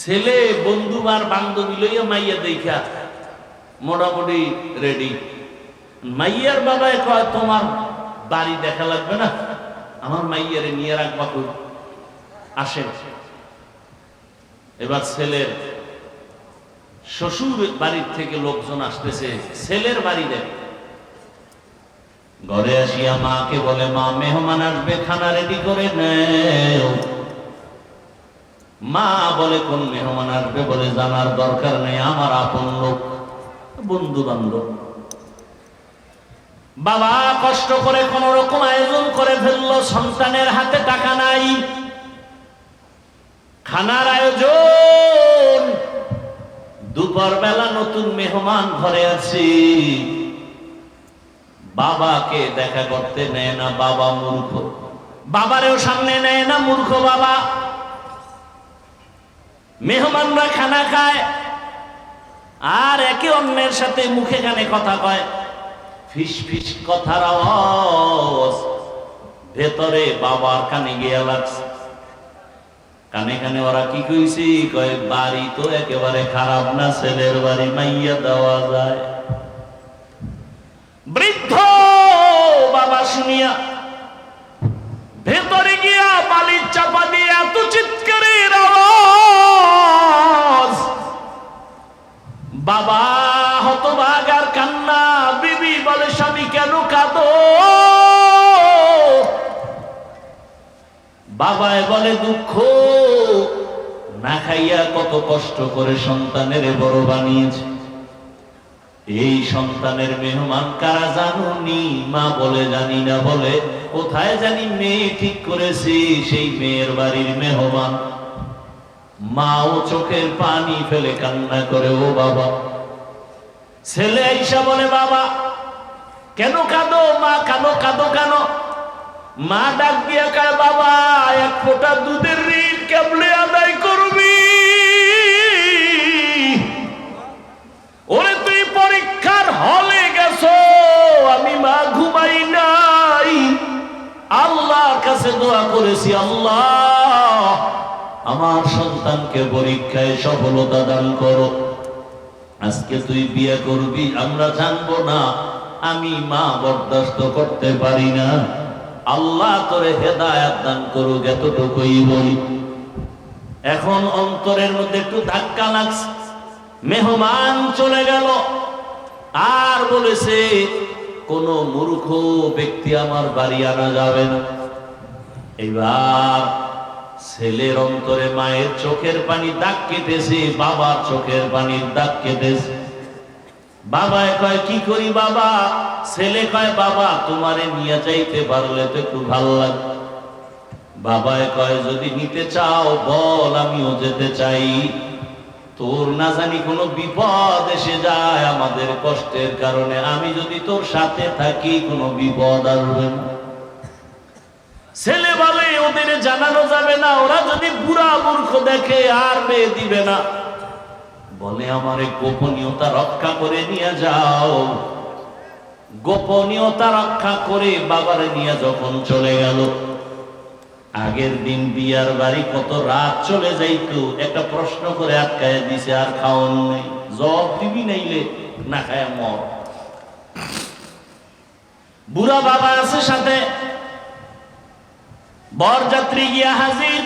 ছেলে, বন্ধু আর বান্ধবী লইয়া মাইয়া দেখা মোটামুটি রেডি। মাইয়ার বাবায় কয়, তোমার বাড়ি দেখা লাগবে না? আমার মাইয়ারে নিয়ে রাখবা কই? আসেন এবার ছেলের শ্বশুর বাড়ির থেকে লোকজন আসতেছে, ছেলের বাড়ি দেখ। ঘরে আসিয়া মাকে বলে, মা, মেহমান আসবে, খানা রেডি করে নেও। মা বলে, কোন মেহমান আসবে বলে জানার দরকার নেই, আমার আপন লোক বন্ধু বান্ধব বাবা কষ্ট করে কোন রকম আয়োজন করে ফেলল, সন্তানের হাতে টাকা নাই। খানার আয়োজন। দুপুর বেলা নতুন মেহমান ঘরে আছি। বাবাকে দেখা করতে নেয় না বাবা মূর্খ। বাবারেও সামনে নেয় না মূর্খ বাবা। মেহমানরা খানা খায়, আর একে অন্যের সাথে মুখে কানে কথা কয়। ফিস ফিস কথার আওয়াজ, ভেতরে বাবার কানে গিয়ে লাগছে। কানে কানে ওরা কি কইছি? কয়, বাড়ি তো একেবারে খারাপ না, ছেলের বাড়ি মাইয়া দেওয়া যায়। বৃদ্ধ বাবা শুনিয়া, ভেতরে গিয়া বালির চাপা দিয়ে এত চিৎকারের বাবা হতভাগ আর কান্না। বিবি বলে, স্বামী কেন কাঁদো? বাবায় বলে, দুঃখ। না খাইয়া কত কষ্ট করে সন্তানের বড় বানিয়েছে। এই সন্তানের মেহমান কারা জানুনি? মা বলে, জানি না। বলে, কোথায় জানি মেয়ে ঠিক করেছি? সেই মেয়ের বাড়ির মেহমান। মা ও চোখের পানি ফেলে কান্না করে, ও বাবা। ছেলে আইসা বলে, বাবা, কেন কাঁদো? মা, কানো কাঁদো কেন? মা ডাক দিয়ে কায়, বাবা, এক ফোঁটা দুধের ঋণ কেবলে আদায় করবি? পরীক্ষায় সফলতা দান করো। আজকে তুই বিয়ে করবি, আমরা জানব না। আমি মা বরদাস্ত করতে পারি না। আল্লাহ তোরে হেদায়াত দান করুক, এতটুকুই বলি। এখন অন্তরের মধ্যে একটু ধাক্কা লাগছে। মেহমান চলে গেল। আর বলেছে, কোন মূর্খ ব্যক্তি আমার বাড়ি আনা যাবে না। এবার ছেলের অন্তরে মায়ের চোখের পানি দাগ কেটেছে, বাবার চোখের পানির দাগ কেটেছে। বাবায় কয়, কি করি বাবা? ছেলে কয়, বাবা, তোমারে নিয়ে যাইতে পারলে তো একটু ভালো লাগবে বাবায় কয়, যদি নিতে চাও, বল, আমিও যেতে চাই। তোর না জানি কোনো বিপদ এসে যায় আমাদের কষ্টের কারণে। আমি যদি তোর সাথে থাকি, কোনো বিপদ আসবে না। ছেলে বলে, ওদের জানানো যাবে না। ওরা যদি বুড়া মূর্খ দেখে, আর মেয়ে দিবে না। বলে, আমার গোপনীয়তা রক্ষা করে নিয়ে যাও। গোপনীয়তা রক্ষা করে বাবারে নিয়ে যখন চলে গেল, আগের দিন বিয়ার বাড়ি কত রাত চলে যাইতো, একটা প্রশ্ন করে আটকায় দিছে, আর খাওয়ান নেই। জব দিবি নাইলে, না খায় মর। বুড়া বাবা আছে সাথে বরযাত্রী গিয়া হাজির।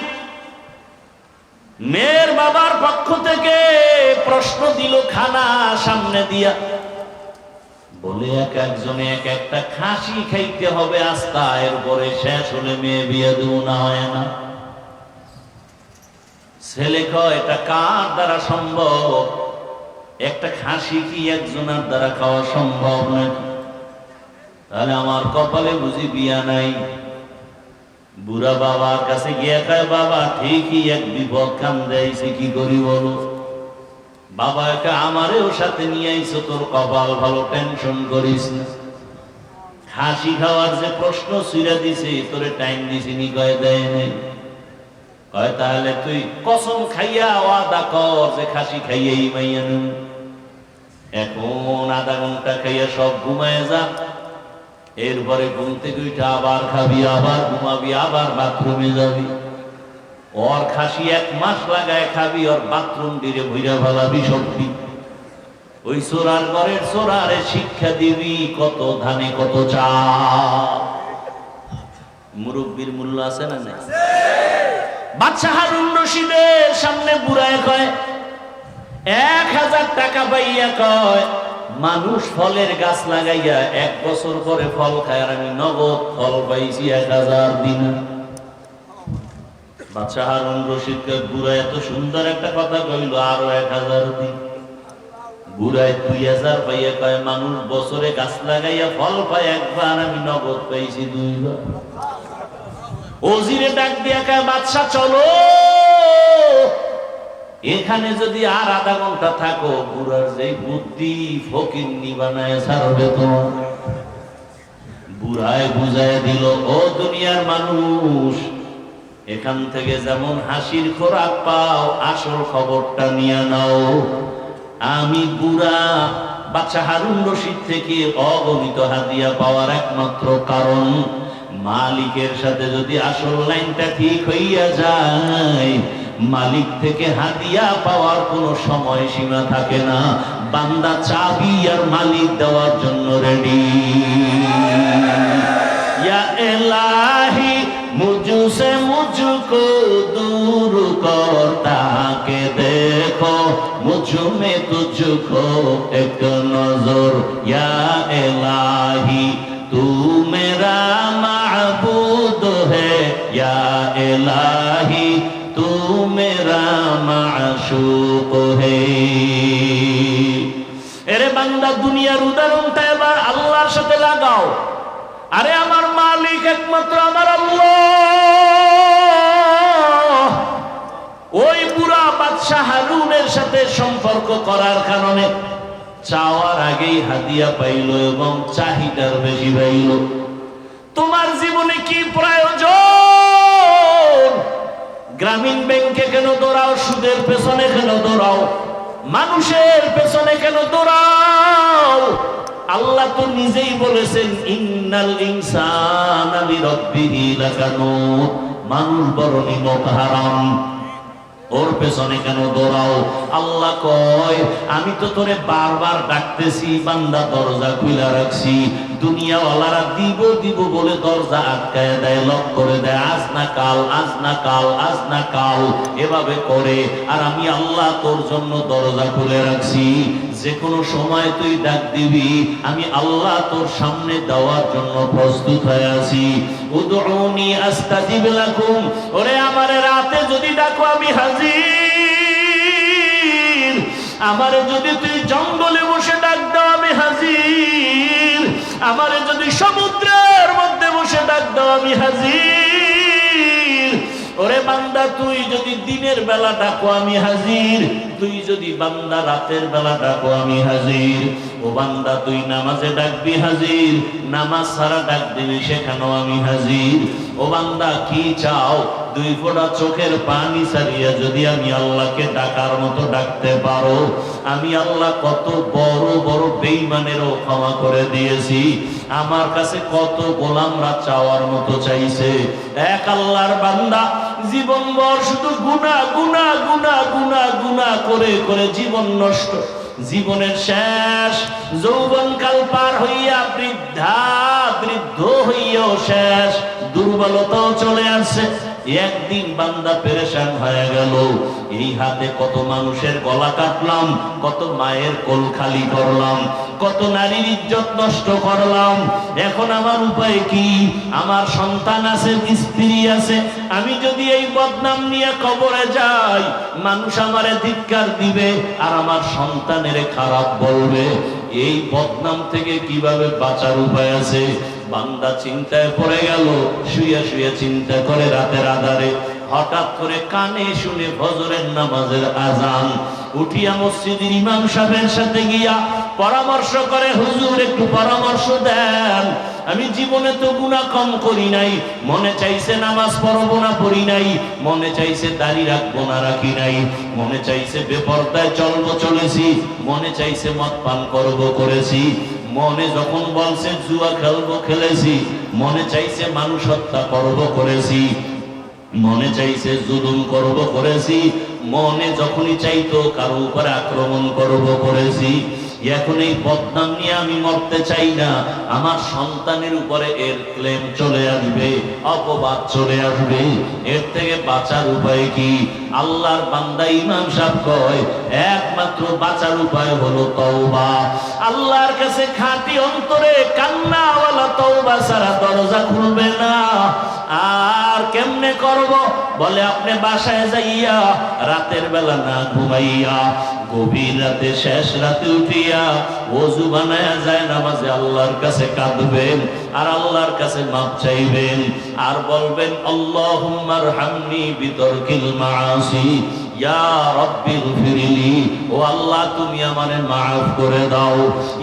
মেয়ের বাবার পক্ষ থেকে প্রশ্ন দিল খানা সামনে দিয়া। বলে এক একজনে এক একটা খাসি খাইতে হবে আস্তা এরপরে শেষ হলে মেয়ে বিয়ে দেবো না, হয় না। ছেলে কয়, এটা কার দ্বারা সম্ভব? একটা খাসি কি একজনের দ্বারা খাওয়া সম্ভব নাকি? তাহলে আমার কপালে বুঝি বিয়া নাই। বুড়া বাবার কাছে গিয়ে কয়, বাবা, ঠিকই এক বিপদ কাম দেয়ছে কি করি বলো? বাবা, একা আমারেও সাথে নিয়ে আইছো, তোর কপাল ভালো, টেনশন করিস না। খাসি খাওয়ার যে প্রশ্ন সুইরা দিছে, তোরে টাইম দিছি নি, কয়, দেয় নেই। কয়, তাহলে তুই কসম খাইয়া ওয়াদা কর যে খাসি খাইয়াই মাইয়া এখন আধা ঘণ্টা খাইয়া সব ঘুমায় যা এরপরে ঘুম থেকে উঠে আবার খাবি, আবার ঘুমাবি, আবার বাথরুমে যাবি। ওর খাসি এক মাস লাগায় খাবি, ওর বাথরুম দিয়ে ভুইরা ভালাবি সবটি। ওই সোরার ঘরের সোরারে শিক্ষা দিবি, কত ধানে, কত চা। মুরব্বীর মূল্য আছে না নাই? বাচ্চা হারুন রশিদের সামনে বুড়ায় কয়, এক হাজার টাকা পাইয়া কয় মানুষ ফলের গাছ লাগাইয়া এক বছর পরে ফল খায় আর আমি নগদ ফল পাইছি এক হাজার দিন। বাচ্চা হারুন বুড়া এত সুন্দর একটা কথা কইল, আরও এক হাজার দিন। বুড়ায় দুই হাজার পাইয়া কয়, মানুষ বছরে গাছ লাগাইয়া ফল পায় একবার, আমি নগদ পাইছি দুইবার ওজিরে ডাক দিয়া কয় বাদশা চলো! এখানে যদি আর আধা ঘণ্টা থাকো, বুড়ার যে বুদ্ধি ফকির নিবানায় ছাড়বে তোমার। বুড়ায় বুঝায় দিল, ও দুনিয়ার মানুষ, এখান থেকে যেমন হাসির খোরাক পাও, আসল খবরটা নিয়ে নাও। আমি বুড়া বাচ্চা হারুন রশিদ থেকে অগণিত হাদিয়া পাওয়ার একমাত্র কারণ, মালিকের সাথে যদি আসল লাইনটা ঠিক হইয়া যায় মালিক থেকে হাতিয়া পাওয়ার কোনো সময় সীমা থাকে না। বান্দা চাবি আর মালিক দেওয়ার জন্য রেডি ইয়া এলাহি, মুজু সে মুজুকো দূর কর তাকে দেখো। মুঝু মে তুঝকো এক নজর। ইয়া এলাহি এরে বান্দা, দুনিয়ার উদাহরণটা এবার আল্লাহর সাথে লাগাও। আরে আমার মালিক একমাত্র আমার আল্লাহ। ওই বুড়া বাদশাহ হারুনের সাথে সম্পর্ক করার কারণে চাওয়ার আগেই হাতিয়া পাইল এবং চাহিদার বেশি পাইল। তোমার জীবনে কি প্রয়োজন? গ্রামীণ ব্যাংকে কেন দৌড়াও, সুদের পেছনে কেন দৌড়াও? মানুষের পেছনে কেন দৌড়াও? আল্লাহ তো নিজেই বলেছেন, ইন্নাল ইনসান মানুষ বড় নিমক হারাম। ওর পেছনে কেন দৌড়াও? আল্লাহ কয়, আমি তো তোরে বারবার ডাকতেছি, বান্দা দরজা খুলে রাখছি দুনিয়াওয়ালারা দিব দিব বলে দরজা আটকায় দেয়, লক করে দেয়, আজ না কাল, আজ না কাল, আজ না কাল, এভাবে করে। আর আমি আল্লাহ তোর জন্য দরজা খুলে রাখছি। যে কোনো সময় তুই ডাক দিবি, আমি আল্লাহ তোর সামনে দেওয়ার জন্য প্রস্তুত হয়ে আছি। উদউনি আস্তাজিব লাকুম। ওরে আমারে রাতে যদি ডাকো, আমি হাজির। আমারে যদি তুই জঙ্গলে বসে আমারে যদি সমুদ্রের মধ্যে বসে ডাক দাও, আমি হাজির। ওরে বান্দা, তুই যদি দিনের বেলা ডাকো, আমি হাজির। তুই যদি বান্দা, রাতের বেলা ডাকো, আমি হাজির। ও বান্দা, তুই নামাজে ডাকবি, হাজির। নামাজ ছাড়া ডাক দিবি, সেখানেও আমি হাজির। ও বান্দা, কি চাও? দুই ফোঁটা চোখের পানি ছাড়িয়া যদি আমি আল্লাহকে ডাকার মতো ডাকতে পারো, আমি আল্লাহ কত বড় বড় বেইমানেরও ক্ষমা করে দিয়েছি। আমার কাছে কত গোলামরা চাওয়ার মতো চাইছে। এক আল্লাহর বান্দা জীবন ভর শুধু গুনা গুনা গুনা গুনা গুনা করে করে জীবন নষ্ট। জীবনের শেষ যৌবনকাল পার হইয়া বৃদ্ধা, বৃদ্ধ হইয়াও শেষ। দুর্বলতাও চলে আসছে। একদিন বান্দা পেরেশান হয়ে গেল। এই হাতে কত মানুষের গলা কাটলাম, কত মায়ের কোল খালি করলাম, কত নারীর ইজ্জত নষ্ট করলাম। এখন আমার উপায় কি? আমার সন্তান আছে, স্ত্রী আছে, আমি যদি এই বদনাম নিয়ে কবরে যাই, মানুষ আমারে ধিক্কার দিবে আর আমার সন্তানের খারাপ বলবে। এই বদনাম থেকে কীভাবে বাঁচার উপায় আছে? বান্দা চিন্তায় পড়ে গেল, শুয়ে শুয়ে চিন্তা করে রাতের আধারে। হঠাৎ করে কানে শুনে ফজরের নামাজের আজান উঠিয়া মসজিদের ইমাম সাহেবের সাথে গিয়া পরামর্শ করে, হুজুর, একটু পরামর্শ দেন। আমি জীবনে তো গুণা কম করি নাই। মনে চাইছে নামাজ পড়ব না পড়ি নাই। মনে চাইছে দাড়ি রাখব না রাখি নাই। মনে চাইছে বেপর্দায় চলবো চলেছি। মনে চাইছে মদ পান করব করেছি। মনে যখন বলছে, জুয়া খেলব, খেলেছি। মনে চাইছে মানুষ হত্যা করব, করেছি। মনে চাইছে জুলুম করব, করেছি। মনে যখনই চাইতো কারও উপরে আক্রমণ করব, করেছি। এখন এই বদনাম নিয়ে আমি মরতে চাই না। আমার সন্তানের উপরে এর ক্লেম চলে আসবে, অপবাদ চলে আসবে। এর থেকে বাঁচার উপায় কি? আল্লাহর বান্দা ইমাম সাহেব কয়, একমাত্র বাঁচার উপায় হলো তওবা। আল্লাহর কাছে খাঁটি অন্তরে কান্নাওয়ালা তওবা ছাড়া দরজা খুলবে না। আর কেমনে করব? বলে, আপনি বাসায় যাইয়া রাতের বেলা না ঘুমাইয়া, গভীর রাতে শেষ রাতে উঠিয়া ওযু বানায়া যায় নামাজে আল্লাহর কাছে কাঁদবেন আর আল্লাহর কাছে মাপ চাইবেন আর বলবেন আল্লাহুম্মার হামনি বিতর্কিল মাআসি ইয়া রব্বি ও আল্লাহ, তুমি আমারে মাফ করে দাও।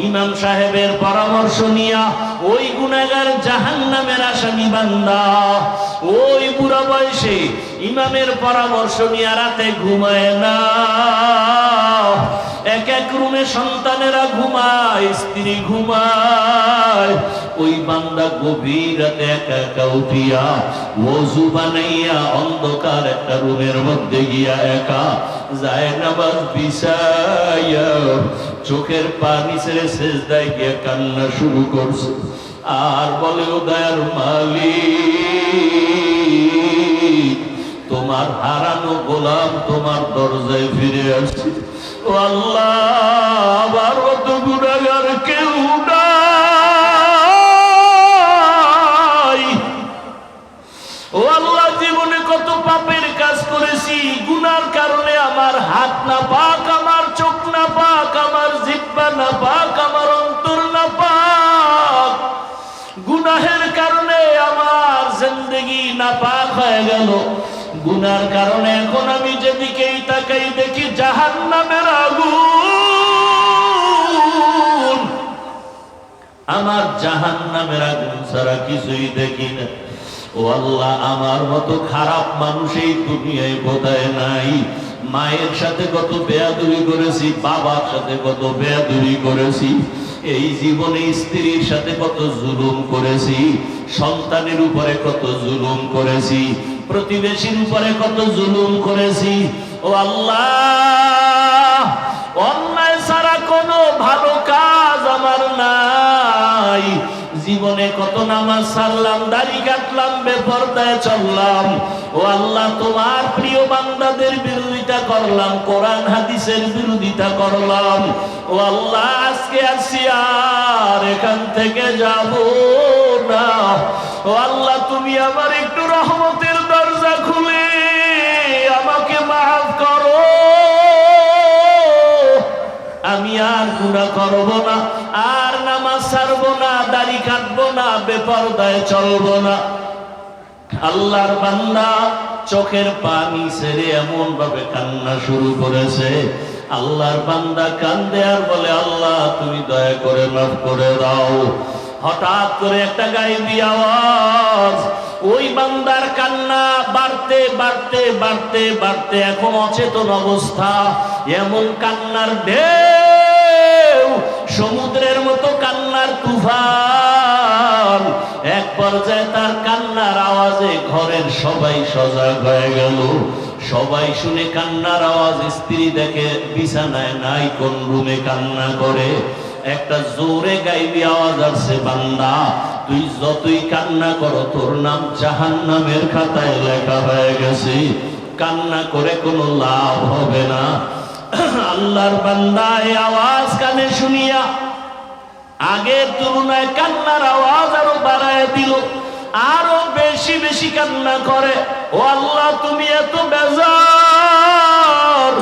ইমাম সাহেবের পরামর্শ নিয়া ওই গুনাহগার জাহান্নামের আসামি বান্দা, ওই বুড়া বয়সে ইমামের পরামর্শ নিয়ে রাতে ঘুমায় না। এক এক রুমে সন্তানেরা ঘুমায়, স্ত্রী ঘুমায়। ওই বান্দা গভীর রাতে একা উঠিয়া ওযু বানাইয়া অন্ধকার একটা রুমের মধ্যে গিয়া একা যায় নামাজ বিছাইয়া চোখের পানি ছেড়ে সেজদায় গিয়া কান্না শুরু করছে। আর বলে, ও দয়ার তোমার হারানো গোলাম তোমার দরজায় ফিরে আসছে। ও আবার অত গুণাগার জীবনে কত পাপের কাজ করেছি। গুনার কারণে আমার হাত না পাক, আমার চোখ না পাক, আমার জিব্বা না পাক, আমার অন্তর না পাক। গুনাহের কারণে আমার জিন্দগি না পাক হয়ে গেল। গুনার কারণে এখন আমি যেদিকেই তাকাই দেখি জাহান নামের আগুন। আমার জাহান নামের আগুন ছাড়া কিছুই দেখি না। ও আল্লাহ, আমার মতো খারাপ মানুষ এই দুনিয়ায় বোধহয় নাই। মায়ের সাথে কত বেয়াদুরি করেছি, বাবার সাথে কত বেয়াদুরি করেছি। এই জীবনে স্ত্রীর সাথে কত জুলুম করেছি, সন্তানের উপরে কত জুলুম করেছি। প্রতিবেশীর উপরে কত জুলুম করেছি। ও আল্লাহ, অন্যায় ছাড়া কোনো ভালো কাজ আমার নাই। জীবনে কত নামাজ সারলাম দাড়ি কাটলাম, বেপরদায় চললাম। ও আল্লাহ, তোমার প্রিয় বান্দাদের বিরোধিতা করলাম, কোরআন, হাদিসের বিরোধিতা করলাম। ও আল্লাহ, আজকে আসি আর এখান থেকে যাব না। ও আল্লাহ, তুমি আমার একটু রহমতের গুণা করব না। আর নামাজ ছাড়বো না, দাড়ি কাটবো না, বেপরদায় চলবো না। আল্লাহর বান্দা চোখের পানি ছেড়ে এমন ভাবে কান্না শুরু করেছে। আল্লাহর বান্দা কান্দে আর বলে, আল্লাহ, তুমি দয়া করে মাফ করে দাও। হঠাৎ করে একটা গাইবি আওয়াজ, ওই বান্দার কান্না বাড়তে বাড়তে বাড়তে বাড়তে, এখন অচেতন অবস্থা। এমন কান্নার ঢেউ সমুদ্রের মতো কান্নার তুফান। এক পর্যায়ে তার কান্নার আওয়াজে ঘরের সবাই সজাগ হয়ে গেল। সবাই শুনে কান্নার আওয়াজ, স্ত্রী দেখে বিছানায় নাই, কোন রুমে কান্না করে। একটা জোরে গাইবি আওয়াজ আসছে, বান্দা, তুই যতই কান্না করো, তোর নাম জাহান নামের খাতায় লেখা হয়ে গেছে। কান্না করে কোনো লাভ হবে না। আল্লাহর বান্দা এই আওয়াজ কানে শুনিয়া আগের তুলনায় কান্নার আওয়াজ আরও বাড়ায় দিল, আরও বেশি বেশি কান্না করে। ও আল্লাহ, তুমি এত বেজার।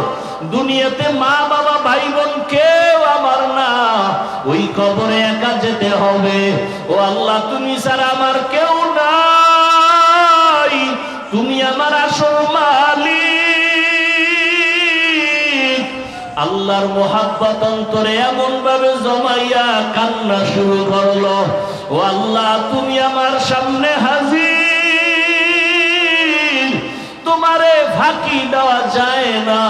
দুনিয়াতে মা বাবা ভাই বোন কেউ আমার না। ওই কবরে একা যেতে হবে। ও আল্লাহ, তুমি ছাড়া আমার কেউ নাই। তুমি আমার আসল মালিক আল্লাহর মোহাব্বত অন্তরে এমন ভাবে জমাইয়া কান্না শুরু করল। ও আল্লাহ, তুমি আমার সামনে হাজির। তোমারে ফাঁকি দেওয়া যায় না।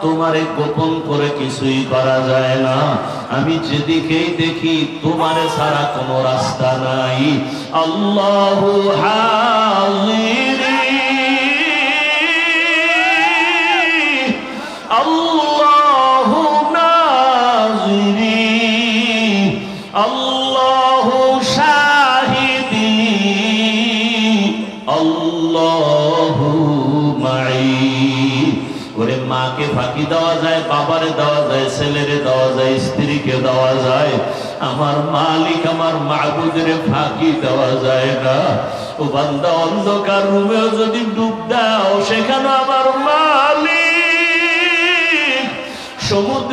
তোমারে গোপন করে কিছুই করা যায় না। আমি যেদিকেই দেখি, তোমারে ছাড়া কোনো রাস্তা নাই। আল্লাহ হাজির। ওরে মাকে ফাঁকি দেওয়া যায়, বাবারে দেওয়া যায়, ছেলের দেওয়া যায়, স্ত্রীকে দেওয়া যায়। আমার মালিক আমার মাগুদের ফাঁকি দেওয়া যায় না। ও বান্দা, অন্ধকার রুমেও যদি ডুব দাও, সেখানে আমার মালিক। সমুদ্র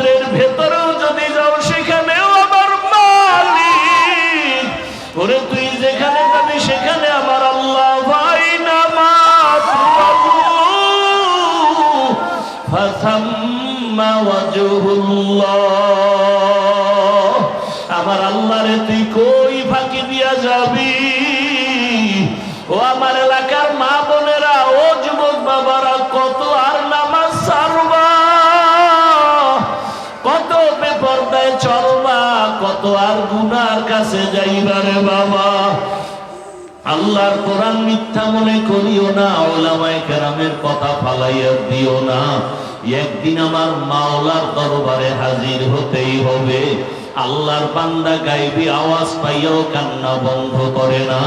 আমার আল্লাহরে তুই কই ফাঁকি দিয়া যাবি? ও আমার এলাকার মা বোনেরা, ও যুবক বাবারা, কত আর নামাজ সারবা কত বেপরদায় চলবা? কত আর গুনার কাছে যাইবারে বাবা? আল্লাহর কোরআন মিথ্যা মনে করিও না, ওলামায়ে কেরামের কথা ফালাইয়া দিও না। একদিন আমার মাওলার দরবারে হাজির হতেই হবে। আল্লাহর বান্দা গাইবি আওয়াজ পাইয়াও কান্না বন্ধ করে না।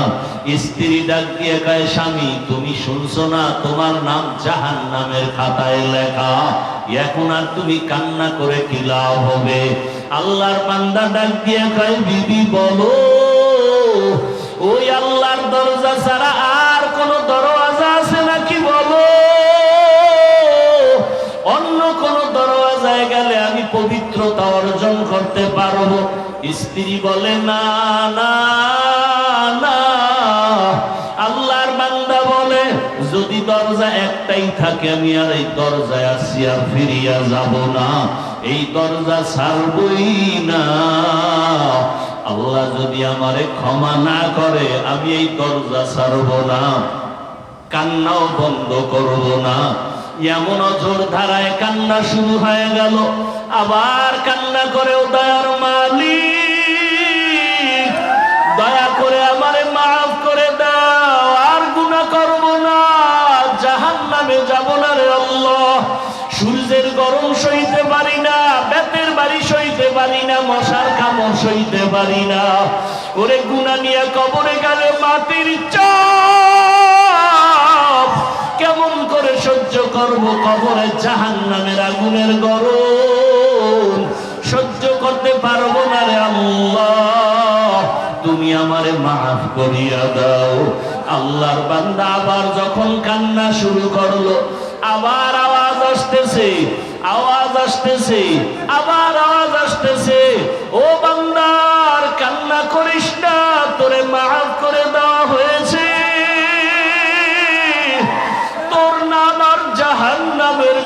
স্ত্রী ডাক দিয়ে কয়, স্বামী, তুমি শুনছো না? তোমার নাম জাহান নামের খাতায় লেখা। এখন আর তুমি কান্না করে কি লাভ হবে? আল্লাহর বান্দা ডাক দিয়ে কয়, বিবি, বলো, ওই আল্লাহর দরজা ছাড়া আর কোন দরওয়াজা করতে পারব। স্ত্রী বলে, না না না। আল্লাহর বান্দা বলে, যদি দরজা একটাই থাকে, আমি আর এই দরজায় আসি আর ফিরিয়া যাব না। এই দরজা ছাড়বই না। আল্লাহ যদি আমারে ক্ষমা না করে, আমি এই দরজা ছাড়ব না। কান্নাও বন্ধ করব না। এমন অঝোর ধারায় কান্না শুরু হয়ে গেল। আবার কান্না করেও দয়ার মালিক। দয়া করে আমারে মাফ করে দাও, আর গুনাহ করব না। জাহান নামে যাব না রে আল্লাহ। সূর্যের গরম সইতে পারি না, বেতের বাড়ি সইতে পারি না, মশার কামড় সইতে পারি না। ওরে গুনা নিয়ে কবরে গেলে মাটির চাপ। কেমন করে সহ্য করব কবরে জাহান নামের আগুনের গরম? পারব না রে আল্লাহ। তুমি আমারে মাফ করিয়া দাও। আল্লাহর বান্দা আবার যখন কান্না শুরু করল, আবার আওয়াজ আসতেছে আওয়াজ আসতেছে, আবার আওয়াজ আসতেছে। ও বান্দার, কান্না করিস না, তোরে মাফ করে দেওয়া হয়েছে। তোর নাম আর জাহান নামের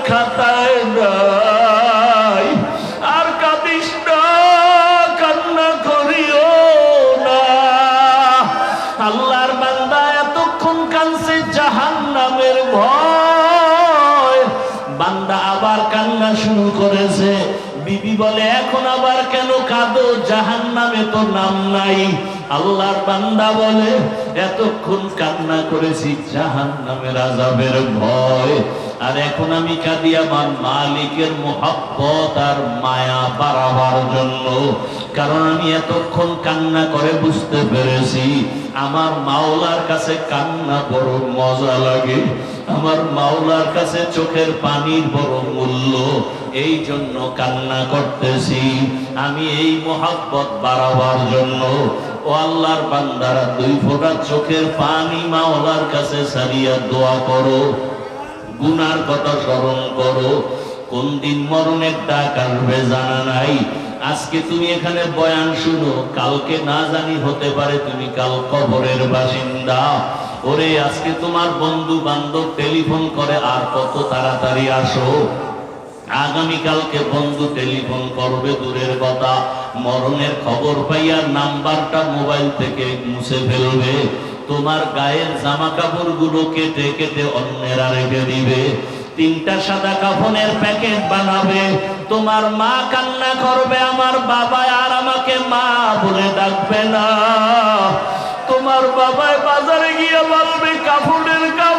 জাহান নামে তো নাম নাই। আল্লাহর বান্দা বলে, এতক্ষণ কান্না করেছি জাহান নামের আজাবের ভয়। আর এখন আমি কাঁদি আমার মালিকের মোহাব্বত আর মায়া বাড়াবার জন্য। কারণ আমি এতক্ষণ কান্না করে বুঝতে পেরেছি আমার মাওলার কাছে কান্না বড় মজা লাগে। আমার মাওলার কাছে চোখের পানির বড় মূল্য। এই জন্য কান্না করতেছি। আমি এই মোহাব্বত বাড়াবার জন্য। ও আল্লাহর বান্দারা, দুই ফোঁটা চোখের পানি মাওলার কাছে সারিয়া দোয়া করো। গুনার কথা স্মরণ করো। কোন দিন মরণের ডাক আসবে জানা নাই। আজকে তুমি এখানে বয়ান শুনো, কালকে না জানি হতে পারে তুমি কাল কবরের বাসিন্দা। ওরে, আজকে তোমার বন্ধু বান্ধব টেলিফোন করে, আর কত তাড়াতাড়ি আসো। আগামীকালকে বন্ধু টেলিফোন করবে দূরের কথা। মরণের খবর পাইয়া নাম্বারটা মোবাইল থেকে মুছে ফেলবে। তোমার গায়ের জামা কাপড়গুলো কেটে কেটে অন্যেরা রেখে দিবে। তিনটা সাদা কাফনের প্যাকেট বানাবে। তোমার মা কান্না করবে, আমার বাবা আর আমাকে মা বলে ডাকবে না। তোমার বাবায় বাজারে গিয়ে বলবে কাপড়ের কাপড়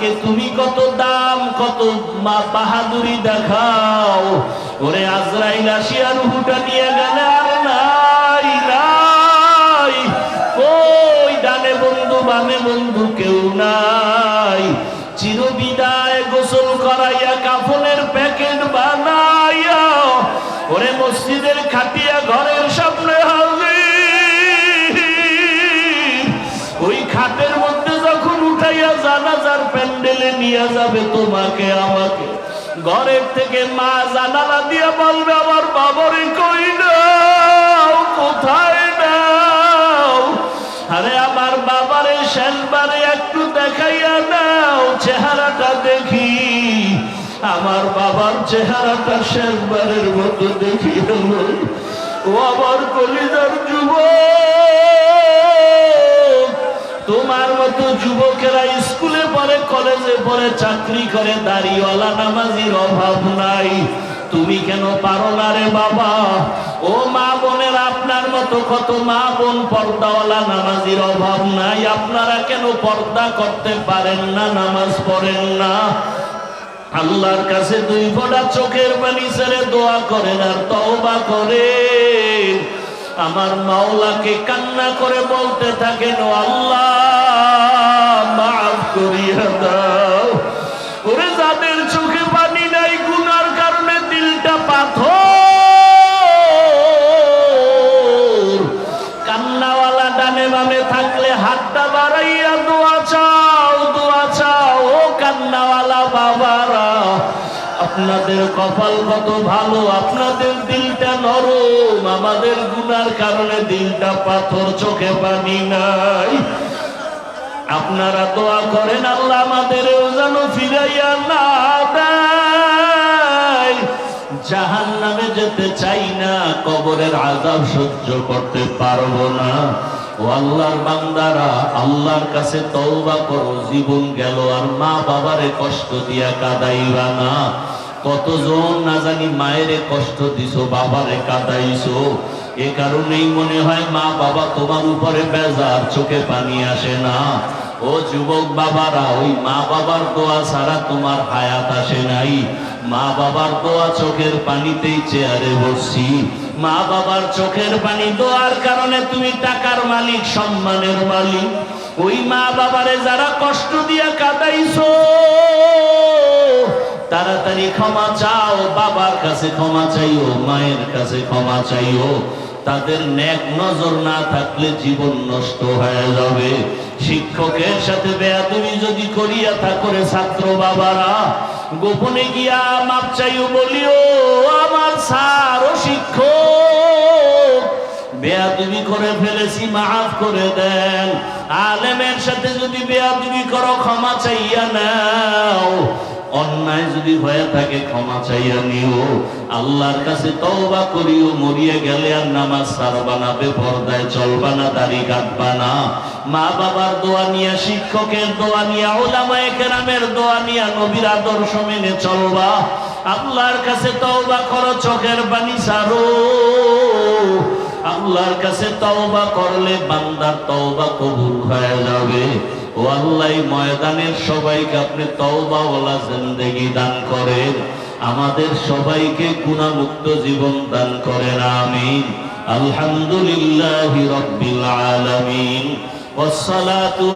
আজকে তুমি কত দাম, কত মা বাহাদুরি দেখাও? ওরে আজরাইল আসিয়া রুহুটা নিয়ে গেলে আর নাই নিয়ে যাবে তোমাকে আমাকে। ঘরের থেকে মা জানালা দিয়ে বলবে, আমার বাবারে কই নাও, কোথায় নাও? আরে আমার বাবারে শেষবারে একটু দেখাইয়া নাও, চেহারাটা দেখি। আমার বাবার চেহারাটা শেষবারের মতো দেখি ও আমার কলিজার যুবক, তোমার মতো যুবকেরা কলেজে পড়ে চাকরি করে দাড়িওয়ালা নামাজির অভাব নাই। তুমি কেন পারো না রে বাবা? ও মা বোনের আপনার মতো কত মা বোন পর্দাওয়ালা নামাজির অভাব নাই। আপনারা কেন পর্দা করতে পারেন না, নামাজ পড়েন না? আল্লাহর কাছে দুই ফোঁটা চোখের পানি ছেড়ে দোয়া করেন আর তওবা করেন। আমার মাওলাকে কান্না করে বলতে থাকেন, "ও আল্লাহ করিয়া দাও। ওরে যাদের চোখে পানি নাই, গুনার কারণে দিলটা পাথর। কান্নাওয়ালা ডানে বামে থাকলে হাতটা বাড়াইয়া দোয়া চাও দোয়া চাও। ও কান্নাওয়ালা বাবারা, আপনাদের কপাল কত ভালো, আপনাদের দিলটা নরম, আমাদের গুনার কারণে দিলটা পাথর, চোখে পানি নাই। আপনারা দোয়া করেন, আল্লাহ আমাদেরও যেন ফিরাইয়া না জাহান নামে যেতে চাই না, কবরের আজাব সহ্য করতে পারব না। ও আল্লাহর বান্দারা, আল্লাহর কাছে তওবা করো, জীবন গেল আর মা বাবারে কষ্ট দিয়া কাদাইবা না। কতজন না জানি মায়েরে কষ্ট দিছো, বাবারে কাদাইছো। এ কারণেই মনে হয় মা বাবা তোমার উপরে বেজার, চোখে পানি আসে না। ও যুবক বাবারা, ওই মা বাবার দোয়া ছাড়া তোমার হায়াত আসে নাই। মা বাবার দোয়া চোখের পানিতেই চেয়ারে বসছি। মা বাবার চোখের পানি দোয়ার কারণে তুমি টাকার মালিক, সম্মানের মালিক। ওই মা বাবারে যারা কষ্ট দিয়া কাদাইছো তাড়াতাড়ি ক্ষমা চাও, বাবার কাছে ক্ষমা চাইও, মায়ের কাছে ক্ষমা চাইও। তাদের ন্যাক নজর না থাকলে জীবন নষ্ট হয়ে যাবে। শিক্ষকের সাথে বেয়াদবি যদি করিয়া থাকরে ছাত্র বাবারা, গোপনে গিয়া মাপ চাইও, বলিও, আমার স্যার ও শিক্ষক, বেয়াদবি করে ফেলেছি, মাফ করে দেন। আলেমের সাথে যদি বেয়াদবি করো, ক্ষমা চাইয়া নাও। অন্যায় যদি হয়ে থাকে, ক্ষমা চাইয়া নিও। আল্লাহর কাছে তওবা করিও, মরিয়ে গেলে আর নামাজ সারবা না, বেপরদায় চলবা না, দাড়ি কাটবা না। মা বাবার দোয়া নিয়ে, শিক্ষকের দোয়া নিয়ে, ওলামায়ে কেরামের দোয়া নিয়া, নবীর আদর্শ মেনে চলবা। আল্লাহর কাছে তওবা করো, চোখের বাণী সারো আল্লাহর কাছে তওবা করলে বান্দার তওবা কবুল হয়ে যাবে ও আল্লাহ এই ময়দানের সবাইকে আপনি তওবাওয়ালা জিন্দেগি দান করেন আমাদের সবাইকে গুণামুক্ত জীবন দান করেন আমিন আলহামদুলিল্লাহি রাব্বিল আলামিন والصلاه